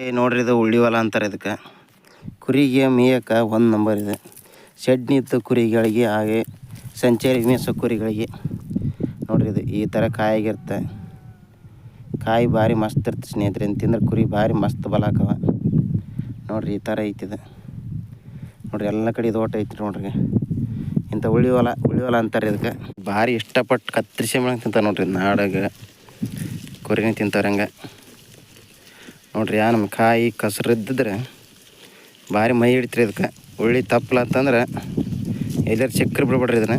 ಏ, ನೋಡ್ರಿ ಇದು ಉಳ್ಳಿವಲ ಅಂತಾರೆ ಇದಕ್ಕೆ. ಕುರಿಗೆ ಮೇಯಕ್ಕೆ ಒಂದು ನಂಬರ್ ಇದೆ. ಶೆಡ್ ನಿಂತು ಕುರಿಗಳಿಗೆ ಹಾಗೆ ಸಂಚಾರಿ ಮೇಯಿಸೋ ಕುರಿಗಳಿಗೆ. ನೋಡ್ರಿ ಇದು ಈ ಥರ ಕಾಯಾಗಿರುತ್ತೆ ಕಾಯಿ ಭಾರಿ ಮಸ್ತ್ ಇರ್ತದೆ ಸ್ನೇಹಿತರೆ ತಿಂದ್ರೆ ಕುರಿ ಭಾರಿ ಮಸ್ತ್ ಬಲಾಕವ ನೋಡ್ರಿ ಈ ಥರ ಐತಿದೆ ನೋಡ್ರಿ ಎಲ್ಲ ಕಡೆ ಇದು ಓಟ ಐತಿ ನೋಡ್ರಿ. ಇಂಥ ಉಳಿವಲ ಉಳಿವಲ ಅಂತಾರೆ ಇದಕ್ಕೆ. ಭಾರಿ ಇಷ್ಟಪಟ್ಟು ಕತ್ತರಿಸಿ ತಿಂತಾರೆ ನೋಡ್ರಿ ನಾಡಾಗ ಕುರಿನೇ ತಿಂತಾರೆ ಹಂಗೆ ನೋಡ್ರಿ, ಯಾ ನಮ್ಮ ಕಾಯಿ ಕಸರಿದ್ದಿದ್ರೆ ಭಾರಿ ಮೈ ಹಿಡಿತ್ರಿ ಇದಕ್ಕೆ. ಉಳ್ಳಿ ತಪ್ಪಲ ಅಂತಂದ್ರೆ ಎಲ್ಲರೂ ಚಕ್ರ ಬಿಡ್ಬೇಡ್ರಿ ಇದನ್ನ.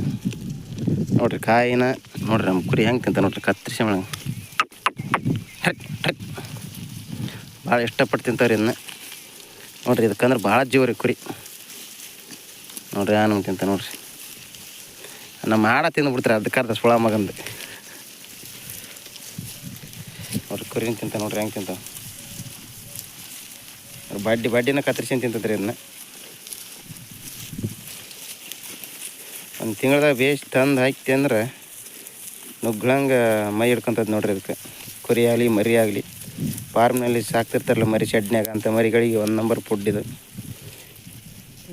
ನೋಡ್ರಿ, ಕಾಯಿನ ನೋಡ್ರಿ ನಮ್ಮ ಕುರಿ ಹೆಂಗೆ ತಿಂತ ನೋಡ್ರಿ, ಕತ್ತರಿಸಿ ಮಾಡಂಗೆ ಭಾಳ ಇಷ್ಟಪಟ್ಟು ತಿಂತಾವ್ರಿ ಇದನ್ನ. ನೋಡ್ರಿ, ಇದಕ್ಕಂದ್ರೆ ಭಾಳ ಜೀವ್ರಿ ಕುರಿ. ನೋಡ್ರಿ, ಯಾ ನಮ್ಗೆ ತಿಂತ ನೋಡ್ರಿ. ನಮ್ಮ ಆಡ ತಿಂದು ಬಿಡ್ತಾರೆ ಅದಕ್ಕೆ ಅರ್ಧ ಸುಳ ಮಗಂದು. ನೋಡ್ರಿ ಕುರಿನ ತಿಂತ ನೋಡ್ರಿ, ಹೆಂಗೆ ತಿಂತಾವ? ಬಡ್ಡಿ, ಬಡ್ಡಿನ ಕತ್ತರಿಸಿ ತಿಂತದ್ರಿ ಇದನ್ನ ಒಂದು ತಿಂಗಳದಾಗ ಬೇಸ್ ತಂದು ಹಾಕ್ತಿ ಅಂದ್ರೆ ನುಗ್ಗಳಂಗೆ ಮೈ ಹಿಡ್ಕೊಂತದ್ ನೋಡ್ರಿ ಅದಕ್ಕೆ. ಕುರಿ ಆಗಲಿ, ಮರಿ ಆಗಲಿ. ಫಾರ್ಮ್ನಲ್ಲಿ ಸಾಕ್ತಿರ್ತಾರಲ್ಲ ಮರಿ ಚಡ್ನ್ಯಾಗ ಅಂಥ ಮರಿಗಳಿಗೆ ಒಂದು ನಂಬರ್ ಫುಡ್ ಇದು.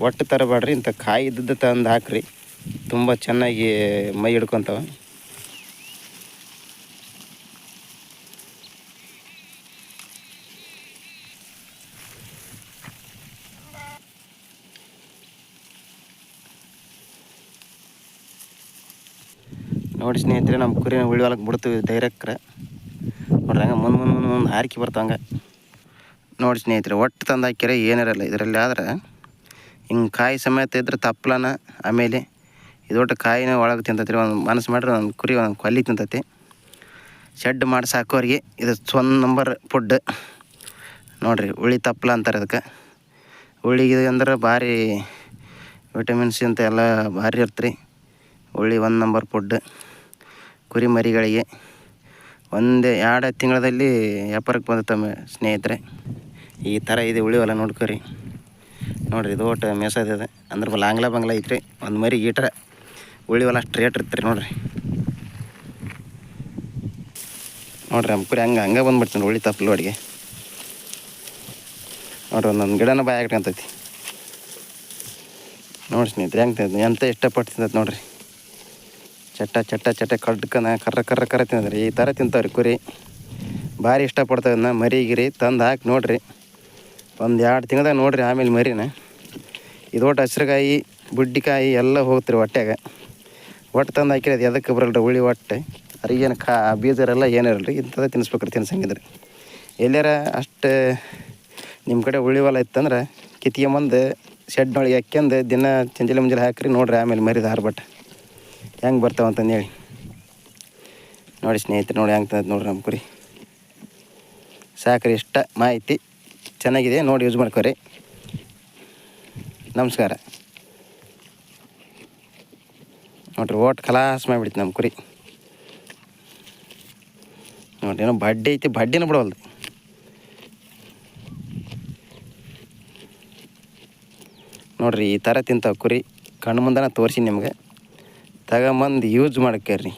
ಒಟ್ಟು ತರಬೇಡ್ರಿ ಇಂಥ ಕಾಯಿ ಇದ್ದದ್ದು ತಂದು ಹಾಕ್ರಿ. ತುಂಬ ಚೆನ್ನಾಗಿ ಮೈ ಹಿಡ್ಕೊತಾವ. ನೋಡಿ ಸ್ನೇಹಿತರೆ, ನಮ್ಮ ಕುರಿನ ಉಳಿವಾಲಕ್ಕೆ ಬಿಡ್ತೀವಿ ಡೈರೆಕ್ಟ್ರೆ ನೋಡ್ರಿ ಹಂಗೆ ಮುಂದೆ ಮುಂದೆ ಮುಂದೆ ಮುಂದೆ ಹಾರಿಕೆ ಬರ್ತಂಗೆ ನೋಡಿ ಸ್ನೇಹಿತರೆ, ಒಟ್ಟು ತಂದು ಹಾಕ್ಯಾರ, ಏನಿರಲ್ಲ ಇದರಲ್ಲಿ. ಆದ್ರೆ ಹಿಂಗೆ ಕಾಯಿ ಸಮೇತ ಇದ್ರೆ ತಪ್ಪಲನ, ಆಮೇಲೆ ಇದೊಟ್ಟು ಕಾಯಿನ ಒಳಗೆ ತಿಂತೈತಿ ಒಂದು ಮನಸ್ಸು ಮಾಡ್ರೆ ಒಂದು ಕುರಿ ಒಂದು ಕೊಲ್ಲಿ ತಿಂತೈತಿ. ಶೆಡ್ ಮಾಡಿ ಸಾಕೋರಿಗೆ ಇದು ಸ್ವನ್ ನಂಬರ್ ಫುಡ್ ನೋಡಿರಿ ಉಳಿ ತಪ್ಪಲ ಅಂತಾರೆ ಅದಕ್ಕೆ ಉಳ್ಳಿಗೆ ಅಂದ್ರೆ ಭಾರಿ ವಿಟಮಿನ್ಸ್ ಅಂತ ಎಲ್ಲ ಭಾರಿ ಇರ್ತ್ರಿ. ಉಳ್ಳಿ ಒಂದು ನಂಬರ್ ಫುಡ್ ಕುರಿ ಮರಿಗಳಿಗೆ ಒಂದೇ ಎರಡು ತಿಂಗಳಲ್ಲಿ ವ್ಯಾಪಾರಕ್ಕೆ ತಮ್ಮ ಸ್ನೇಹಿತರೆ, ಈ ಥರ ಇದೆ ಉಳಿವಲ್ಲ ನೋಡ್ಕೊರಿ. ನೋಡ್ರಿ, ಇದು ಒಟ್ಟು ಮೇಸದಿದೆ ಅಂದ್ರೆ ಬಲ್ಲ ಆಂಗ್ಲ ಬಂಗ್ಲ ಐತ್ರಿ. ಒಂದು ಮರಿ ಗೀಟ್ರೆ ಉಳಿವಲ್ಲ ಅಷ್ಟು ರೇಟ್ ಇರ್ತೀರಿ ನೋಡ್ರಿ. ನೋಡ್ರಿ, ನಮ್ಮ ಕುರಿ ಹಂಗೆ ಹಂಗೆ ಬಂದ್ಬಿಡ್ತೀನಿ ಉಳಿ ತಪ್ಪಲು ಅಡುಗೆ. ನೋಡ್ರಿ, ಒಂದೊಂದು ಗಿಡನ ಬಾಯಿ ಅಂತೈತಿ. ನೋಡಿ ಸ್ನೇಹಿತರೆ, ಹೆಂಗೆ ಎಂತ ಇಷ್ಟಪಟ್ಟು ತಿಂತೈತೆ ನೋಡ್ರಿ. ಚಟ್ಟ ಚಟ್ಟ ಚಟ್ಟ ಕಡ್ಕನ ಕರ್ರ ಕರ್ರ ಕರ್ರ ತಿಂದ್ರಿ ಈ ಥರ ತಿಂತಾವ್ರಿ ಕುರಿ. ಭಾರಿ ಇಷ್ಟಪಡ್ತಾವೆ ಇದನ್ನ ಮರಿಗಿರಿ, ತಂದು ಹಾಕಿ ನೋಡ್ರಿ. ಒಂದು ಎರಡು ತಿಂಗ್ಳದಾಗ ನೋಡ್ರಿ ಆಮೇಲೆ ಮರಿನ. ಇದು ಒಟ್ಟು ಹಸ್ರುಕಾಯಿ ಬುಡ್ಡಿಕಾಯಿ ಎಲ್ಲ ಹೋಗ್ತಿರಿ ಹೊಟ್ಟೆಗೆ ಒಟ್ಟು ತಂದು ಹಾಕಿರಿ ಅದು ಎದಕ್ಕೆ ಬರಲ್ರಿ ಉಳಿ ಹೊಟ್ಟೆ. ಅರಿಗೇನು ಕಾ, ಬೀಜರೆಲ್ಲ ಏನಿರಲ್ರಿ, ಇಂಥದ್ದು ತಿನ್ನಿಸ್ಬೇಕ್ರಿ ತಿನ್ಸಂಗಿದ್ರಿ. ಎಲ್ಲಾರ ಅಷ್ಟು ನಿಮ್ಮ ಕಡೆ ಉಳಿ ಹೊಲ ಇತ್ತಂದ್ರೆ ಕಿತ್ಕೊಂಬಂದು ಶೆಡ್ನೊಳಗೆ ಹಾಕ್ಯಂದು ದಿನ ಚಂಜಲಿ ಮುಂಜಾನೆ ಹಾಕ್ರಿ ನೋಡ್ರಿ ಆಮೇಲೆ ಮರಿದ ಹಾರ್ಬಟ್ಟು ಹೆಂಗೆ ಬರ್ತಾವೆ ಅಂತಂದು ಹೇಳಿ. ನೋಡಿ ಸ್ನೇಹಿತರು, ನೋಡಿ ಹೆಂಗೆ ತಂದು ನೋಡ್ರಿ ನಮ್ಮ ಕುರಿ. ಸಾಕ್ರಿ ಇಷ್ಟ ಮಾಹಿತಿ. ಚೆನ್ನಾಗಿದೆ, ನೋಡಿ ಯೂಸ್ ಮಾಡ್ಕೊರಿ. ನಮಸ್ಕಾರ. ನೋಡ್ರಿ, ಓಟ್ ಖಲಾಸ್ ಮಾಡಿಬಿಡ್ತು ನಮ್ಮ ಕುರಿ. ನೋಡ್ರಿ, ಏನೋ ಬಡ್ಡಿ ಐತಿ, ಬಡ್ಡಿನ ಬಿಡವಲ್ದು. ನೋಡ್ರಿ, ಈ ಥರ ತಿಂತಾವೆ ಕುರಿ. ಕಣ್ಣು ಮುಂದನ ತೋರಿಸಿ ನಿಮ್ಗೆ. ತಗೊಂಬಂದು ಯೂಸ್ ಮಾಡಕ್ಕೆ ರೀ